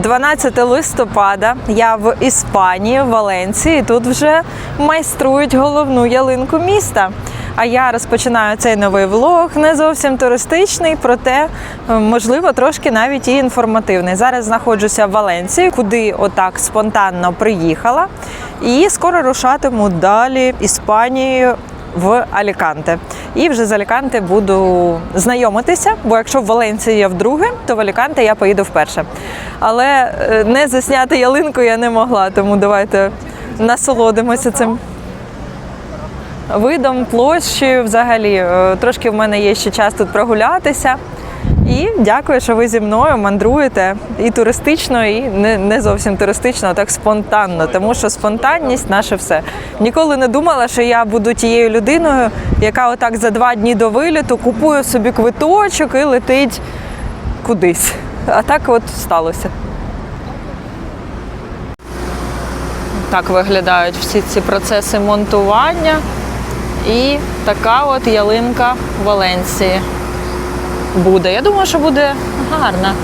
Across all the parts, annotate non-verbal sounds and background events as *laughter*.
12 листопада. Я в Іспанії, в Валенції. Тут вже майструють головну ялинку міста. А я розпочинаю цей новий влог, не зовсім туристичний, проте е, можливо трошки навіть і інформативний. Зараз знаходжуся в Валенції, куди отак спонтанно приїхала, і скоро рушатиму далі Іспанією в Аліканте. І вже з Аліканте буду знайомитися, бо якщо в Валенції я вдруге, то в Аліканте я поїду вперше. Але е, не засняти ялинку я не могла, тому давайте насолодимося цим видом, площею взагалі. Е, Трошки в мене є ще час тут прогулятися. І дякую, що ви зі мною мандруєте і туристично, і не, не зовсім туристично, а так спонтанно. Тому що спонтанність наше все. Ніколи не думала, що я буду тією людиною, яка отак за два дні до виліту купує собі квиточок і летить кудись. А так от сталося. Так виглядають всі ці процеси монтування. І така от ялинка Валенції буде. Я думаю, що буде гарна.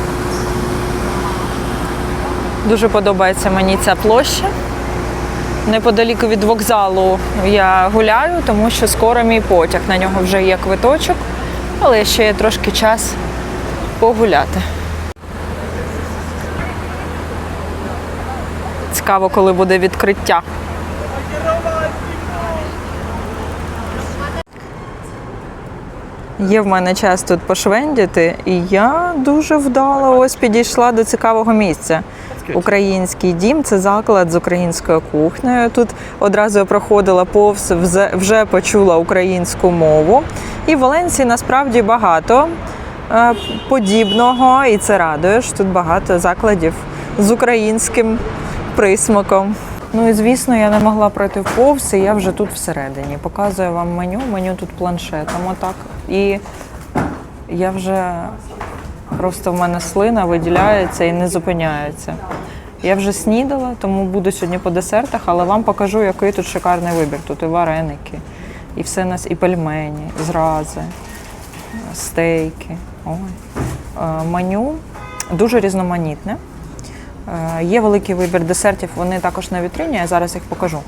Дуже подобається мені ця площа. Неподалік від вокзалу я гуляю, тому що скоро мій потяг. На нього вже є квиточок, але ще є трошки час погуляти. Цікаво, коли буде відкриття. Є в мене час тут пошвендіти, і я дуже вдало ось підійшла до цікавого місця. Український дім це заклад з українською кухнею. Тут одразу я проходила повз, вже почула українську мову. І в Валенції насправді багато е, подібного, і це радує, що тут багато закладів з українським присмаком. Ну і звісно, я не могла пройти повз, і я вже тут всередині. Показую вам меню. Меню тут планшетом. Отак. І я вже просто в мене слина виділяється і не зупиняється. Я вже снідала, тому буду сьогодні по десертах, але вам покажу, який тут шикарний вибір. Тут і вареники, і все нас, і пельмені, і зрази, стейки. Ой. Е, Меню дуже різноманітне. Е, Є великий вибір десертів, вони також на вітрині, я зараз їх покажу.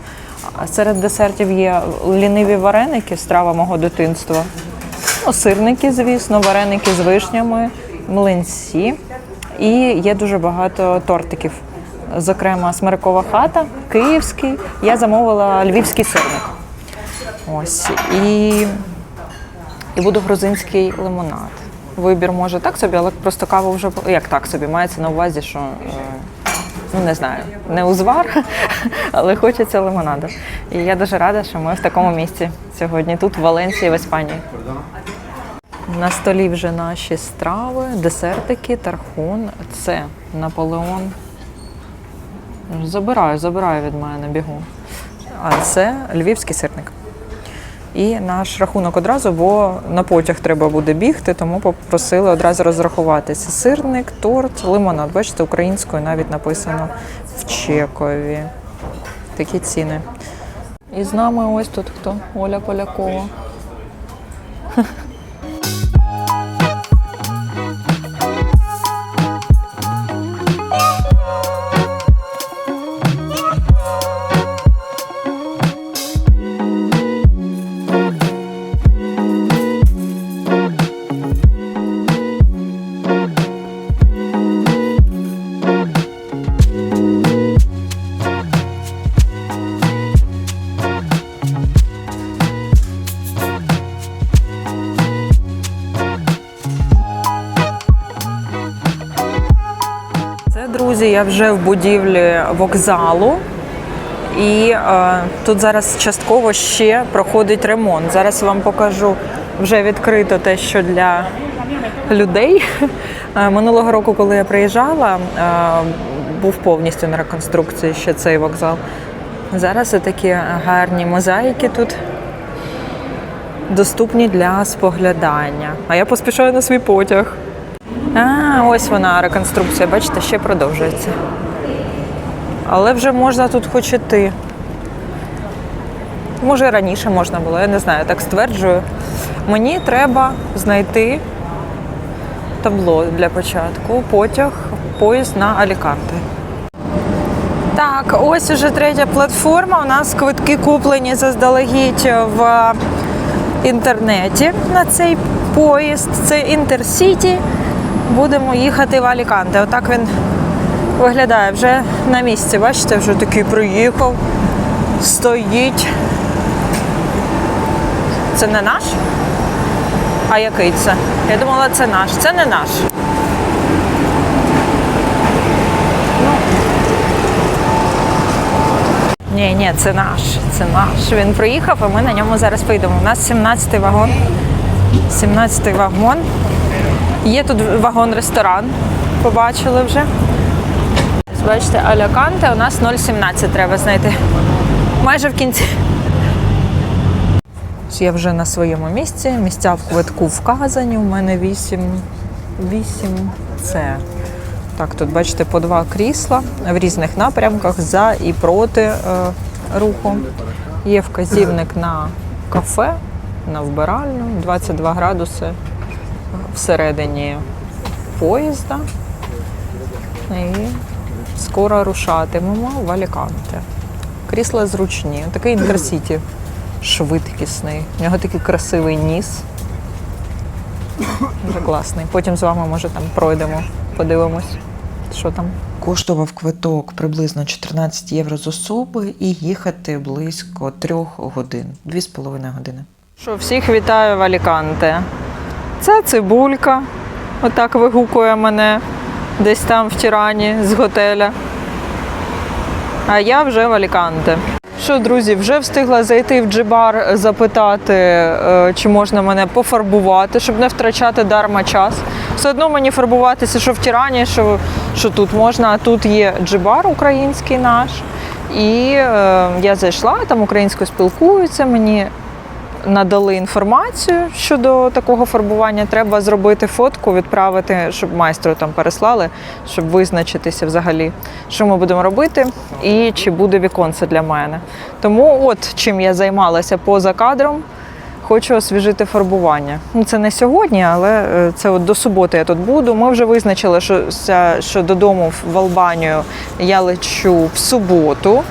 Серед десертів є ліниві вареники, страва мого дитинства. Ну, сирники, звісно, вареники з вишнями, млинці. І є дуже багато тортиків. Зокрема, смиркова хата, київський. Я замовила львівський сирник. Ось. І, і буде грузинський лимонад. Вибір може так собі, але просто каву вже як так собі, мається на увазі, що е, ну не знаю, не узвар, *laughs* але хочеться лимонаду. І я дуже рада, що ми в такому місці сьогодні, тут, в Валенції, в Іспанії. На столі вже наші страви, десертики, тархун. Це Наполеон. Забираю, забираю від мене бігу. А це львівський сирник. І наш рахунок одразу, бо на потяг треба буде бігти, тому попросили одразу розрахуватися. Сирник, торт, лимонад. Бачите, українською навіть написано в Чекові. Такі ціни. І з нами ось тут хто? Оля Полякова. Друзі, я вже в будівлі вокзалу. І е, тут зараз частково ще проходить ремонт. Зараз вам покажу вже відкрито те, що для людей. Е, Минулого року, коли я приїжджала, е, був повністю на реконструкції ще цей вокзал. Зараз такі гарні мозаїки тут доступні для споглядання. А я поспішаю на свій потяг. А, ось вона реконструкція, бачите, ще продовжується. Але вже можна тут хоч іти. Може, раніше можна було, я не знаю, так стверджую. Мені треба знайти табло для початку. Потяг, поїзд на Аліканте. Так, ось уже третя платформа. У нас квитки куплені заздалегідь в інтернеті на цей поїзд. Це Інтерсіті. Будемо їхати в Аліканте. Отак він виглядає вже на місці. Бачите, вже такий приїхав, стоїть. Це не наш? А який це? Я думала, це наш. Це не наш. Ні, ні, це наш. Це наш. Він приїхав, а ми на ньому зараз поїдемо. У нас 17-й вагон. 17-й вагон. Є тут вагон-ресторан. Побачили вже. Бачите, Аляканте, у нас 0,17 треба знайти. Майже в кінці. Я вже на своєму місці. Місця в квитку вказані. У мене 8, 8 С. Так, тут бачите по два крісла в різних напрямках за і проти е, руху. Є вказівник на кафе, на вбиральню, 22 градуси всередині поїзда. І скоро рушатимемо в Аліканте. Крісла зручні. Такий інтерсіті швидкісний. У нього такий красивий ніс. Дуже класний. Потім з вами, може, там пройдемо, подивимось, що там. Коштував квиток приблизно 14 євро з особи і їхати близько трьох годин, дві з половиною години. Що всіх вітаю в Аліканте. Це цибулька. Отак вигукує мене десь там в Тірані з готеля. А я вже в Аліканте. Що, друзі, вже встигла зайти в джибар, запитати, е, чи можна мене пофарбувати, щоб не втрачати дарма час. Все одно мені фарбуватися, що в Тірані, що, що тут можна. А тут є джибар український наш. І е, я зайшла, там українською спілкуються. Мені надали інформацію щодо такого фарбування. Треба зробити фотку, відправити, щоб майстру там переслали, щоб визначитися взагалі, що ми будемо робити і чи буде віконце для мене. Тому от чим я займалася поза кадром. Хочу освіжити фарбування. Ну, це не сьогодні, але е, це от до суботи я тут буду. Ми вже визначили, що, що додому в Албанію я лечу в суботу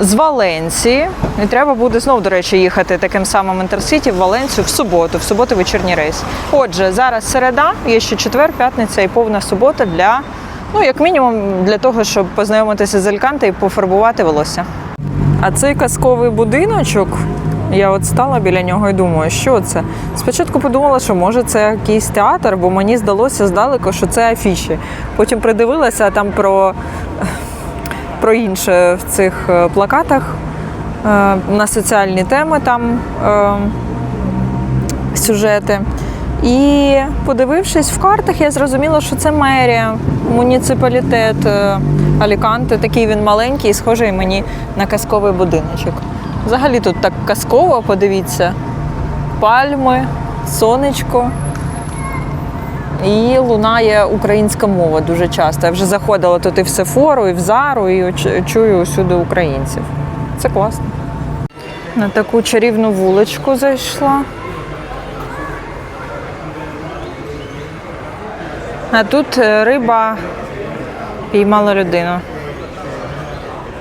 з Валенції. І треба буде знов, до речі, їхати таким самим інтерсіті в Валенцію в суботу, в суботу вечірній рейс. Отже, зараз середа, є ще четвер, п'ятниця і повна субота для, ну, як мінімум, для того, щоб познайомитися з Альканте і пофарбувати волосся. А цей казковий будиночок, я от стала біля нього і думаю, що це. Спочатку подумала, що може це якийсь театр, бо мені здалося здалеку, що це афіші. Потім придивилася там про про інше в цих е, плакатах е, на соціальні теми там е, сюжети. І подивившись в картах, я зрозуміла, що це мерія, муніципалітет Аліканте. Такий він маленький схожий мені на казковий будиночок. Взагалі тут так казково, подивіться. Пальми, сонечко. І лунає українська мова дуже часто. Я вже заходила тут і в Сефору, і в Зару, і чую усюди українців. Це класно. На таку чарівну вуличку зайшла. А тут е, риба піймала людину.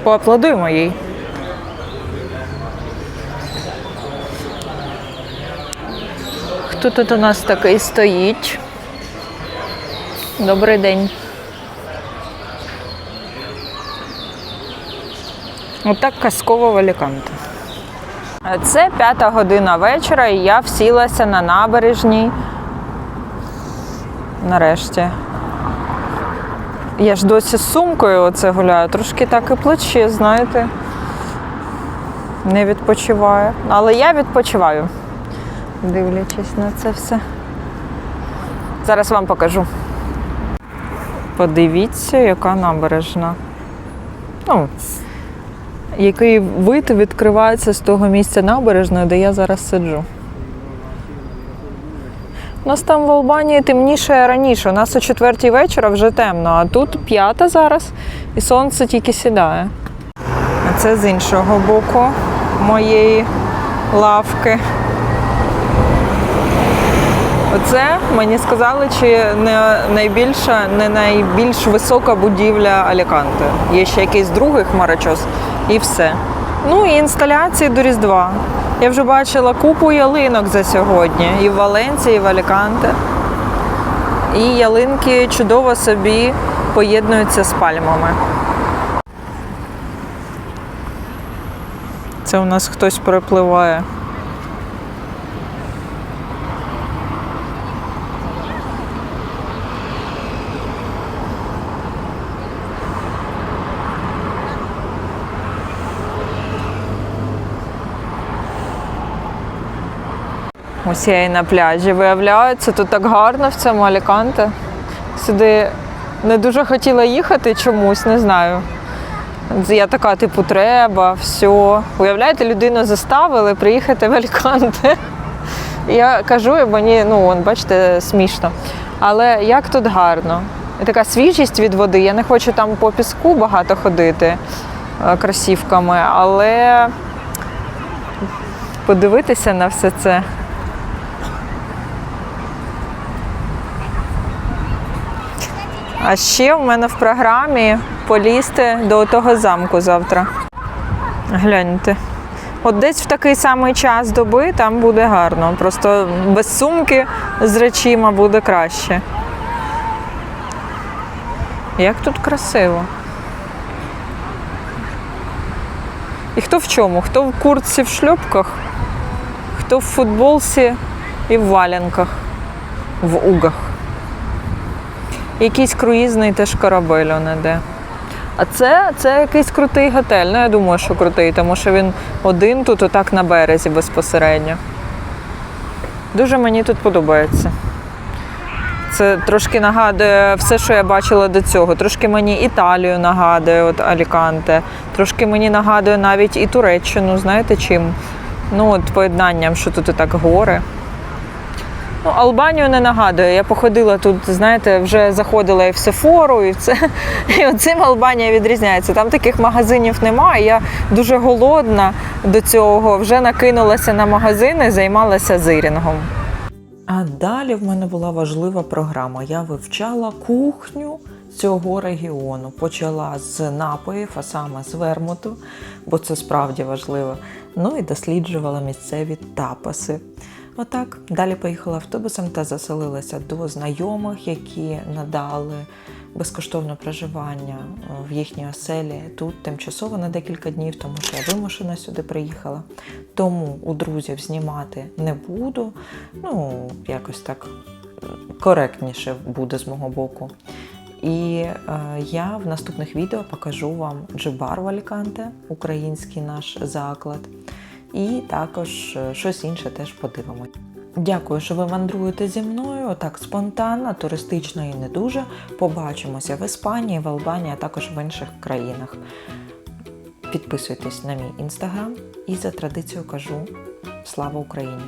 Поаплодуємо їй. Хто тут у нас такий стоїть? Добрий день. Отак казково в Аліканте. Це п'ята година вечора, і я всілася на набережній. Нарешті. Я ж досі з сумкою оце гуляю, трошки так і плече, знаєте. Не відпочиваю. Але я відпочиваю, дивлячись на це все. Зараз вам покажу. Подивіться, яка набережна. Ну, який вид відкривається з того місця набережної, де я зараз сиджу. У нас там в Албанії темніше раніше. У нас о четвертій вечора вже темно, а тут п'ята зараз, і сонце тільки сідає. А це з іншого боку моєї лавки. Оце мені сказали, чи не найбільша, не найбільш висока будівля Аліканте. Є ще якийсь другий хмарочос і все. Ну і інсталяції до Різдва. Я вже бачила купу ялинок за сьогодні і в Валенції, і в Аліканте. І ялинки чудово собі поєднуються з пальмами. Це у нас хтось перепливає. Ось на пляжі. Виявляється, тут так гарно в цьому Аліканте. Сюди не дуже хотіла їхати чомусь, не знаю. Я така, типу, треба, все. Уявляєте, людину заставили приїхати в Аліканте. *laughs* Я кажу, мені, ну, вон, бачите, смішно. Але як тут гарно. Така свіжість від води. Я не хочу там по піску багато ходити е, кросівками, але подивитися на все це. А ще в мене в програмі полізти до того замку завтра. Гляньте. От десь в такий самий час доби там буде гарно. Просто без сумки з речима буде краще. Як тут красиво. І хто в чому? Хто в куртці в шльопках, хто в футболці і в валянках, в угах. Якийсь круїзний теж корабель он іде. А це, це якийсь крутий готель. Ну, я думаю, що крутий, тому що він один тут, отак на березі безпосередньо. Дуже мені тут подобається. Це трошки нагадує все, що я бачила до цього. Трошки мені Італію нагадує, от Аліканте. Трошки мені нагадує навіть і Туреччину, знаєте чим? Ну, от поєднанням, що тут і так гори. Ну, Албанію не нагадує. Я походила тут, знаєте, вже заходила і в Сефору, і в це. *laughs* І оцим Албанія відрізняється. Там таких магазинів немає. Я дуже голодна до цього. Вже накинулася на магазини, займалася зирінгом. А далі в мене була важлива програма. Я вивчала кухню цього регіону. Почала з напоїв, а саме з вермуту, бо це справді важливо. Ну і досліджувала місцеві тапаси. Отак, далі поїхала автобусом та заселилася до знайомих, які надали безкоштовне проживання в їхній оселі тут тимчасово на декілька днів, тому що я вимушена сюди приїхала. Тому у друзів знімати не буду. Ну, якось так коректніше буде з мого боку. І е, я в наступних відео покажу вам Джибар в Аліканте, український наш заклад. І також е, щось інше теж подивимось. Дякую, що ви мандруєте зі мною. Отак спонтанно, туристично і не дуже. Побачимося в Іспанії, в Албанії, а також в інших країнах. Підписуйтесь на мій інстаграм і за традицією кажу слава Україні!